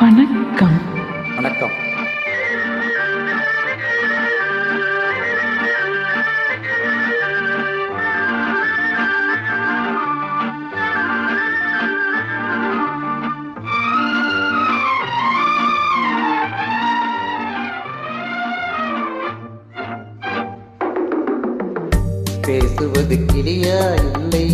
வணக்கம். வணக்கம். பேசுவது கிளியா இல்லை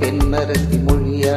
பெண்ணரசி மொழியா?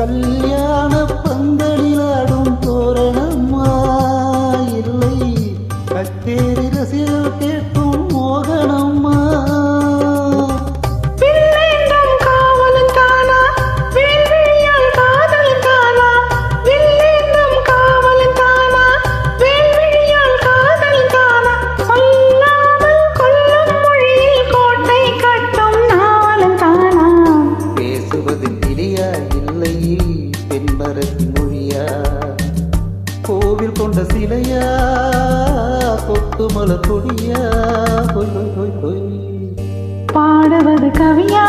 صلي கோவில் கொண்ட சிலையா? கொத்து மலர் கொடியா பாடுவது கவியா?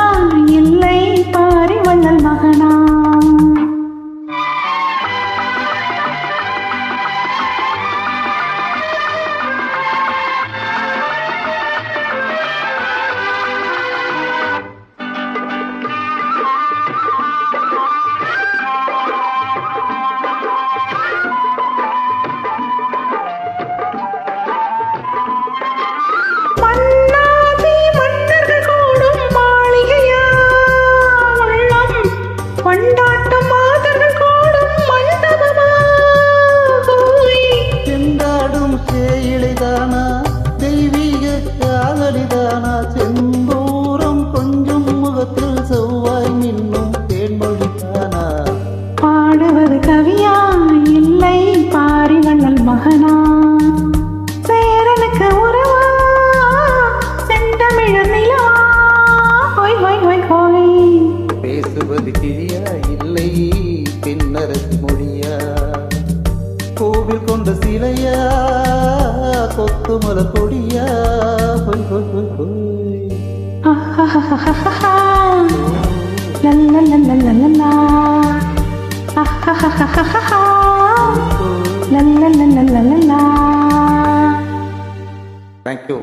கவியா இல்லை பாரிவள்ளல் மகனா சேரனுக்கு உறவா செந்தமிழர் நிலவா ஹொய் ஹொய் ஹொய் ஹொய் பேசுவது கிளியா இல்லை பின்னரசு மொழியா கோவில் கொண்ட சிலையா கொத்து மலர் கொடியா ஹொய் ஹொய் ஹொய் ஹொய் ஆஹாஹாஹாஹா. லல்லலல்லலலலா. ஆஹாஹாஹாஹா. லல்லலல்லலலலா. தேங்க்யூ